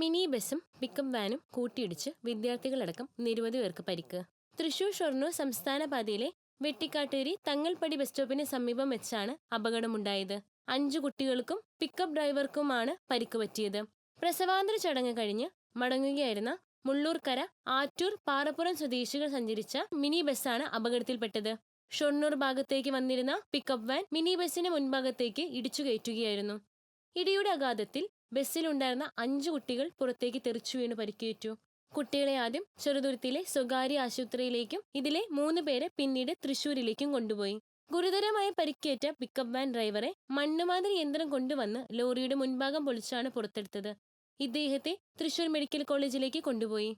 Mini ബസും pickup വാനും കൂട്ടിയിടിച്ച് വിദ്യാർത്ഥികളടക്കം നിരവധി പേർക്ക് പരിക്ക്. തൃശൂർ ഷൊർണൂർ സംസ്ഥാന പാതയിലെ വെട്ടിക്കാട്ടേരി തങ്ങൽപ്പടി ബസ് സ്റ്റോപ്പിന് സമീപം വെച്ചാണ് അപകടമുണ്ടായത്. അഞ്ചു കുട്ടികൾക്കും പിക്കപ്പ് ഡ്രൈവർക്കുമാണ് പരിക്ക് പറ്റിയത്. പ്രസവാന്തര ചടങ്ങ് കഴിഞ്ഞ് മടങ്ങുകയായിരുന്ന മുള്ളൂർക്കര ആറ്റൂർ പാറപ്പുറം സ്വദേശികൾ സഞ്ചരിച്ച മിനി ബസ്സാണ് അപകടത്തിൽപ്പെട്ടത്. ഷൊർണൂർ ഭാഗത്തേക്ക് വന്നിരുന്ന പിക്കപ്പ് വാൻ മിനി ബസ്സിന് മുൻഭാഗത്തേക്ക് ഇടിച്ചു കയറ്റുകയായിരുന്നു ഇടിയുടെ ആഘാതത്തിൽ ബസ്സിലുണ്ടായിരുന്ന അഞ്ചു കുട്ടികൾ പുറത്തേക്ക് തെറിച്ചു വീണ് പരിക്കേറ്റു. കുട്ടികളെ ആദ്യം ചെറുതുരുത്തിയിലെ സ്വകാര്യ ആശുപത്രിയിലേക്കും ഇതിലെ മൂന്ന് പേരെ പിന്നീട് തൃശൂരിലേക്കും കൊണ്ടുപോയി. ഗുരുതരമായി പരിക്കേറ്റ പിക്കപ്പ് വാൻ ഡ്രൈവറെ മണ്ണുമാതിരി യന്ത്രം കൊണ്ടുവന്ന് ലോറിയുടെ മുൻഭാഗം പൊളിച്ചാണ് പുറത്തെടുത്തത്. ഇദ്ദേഹത്തെ തൃശൂർ മെഡിക്കൽ കോളേജിലേക്ക് കൊണ്ടുപോയി.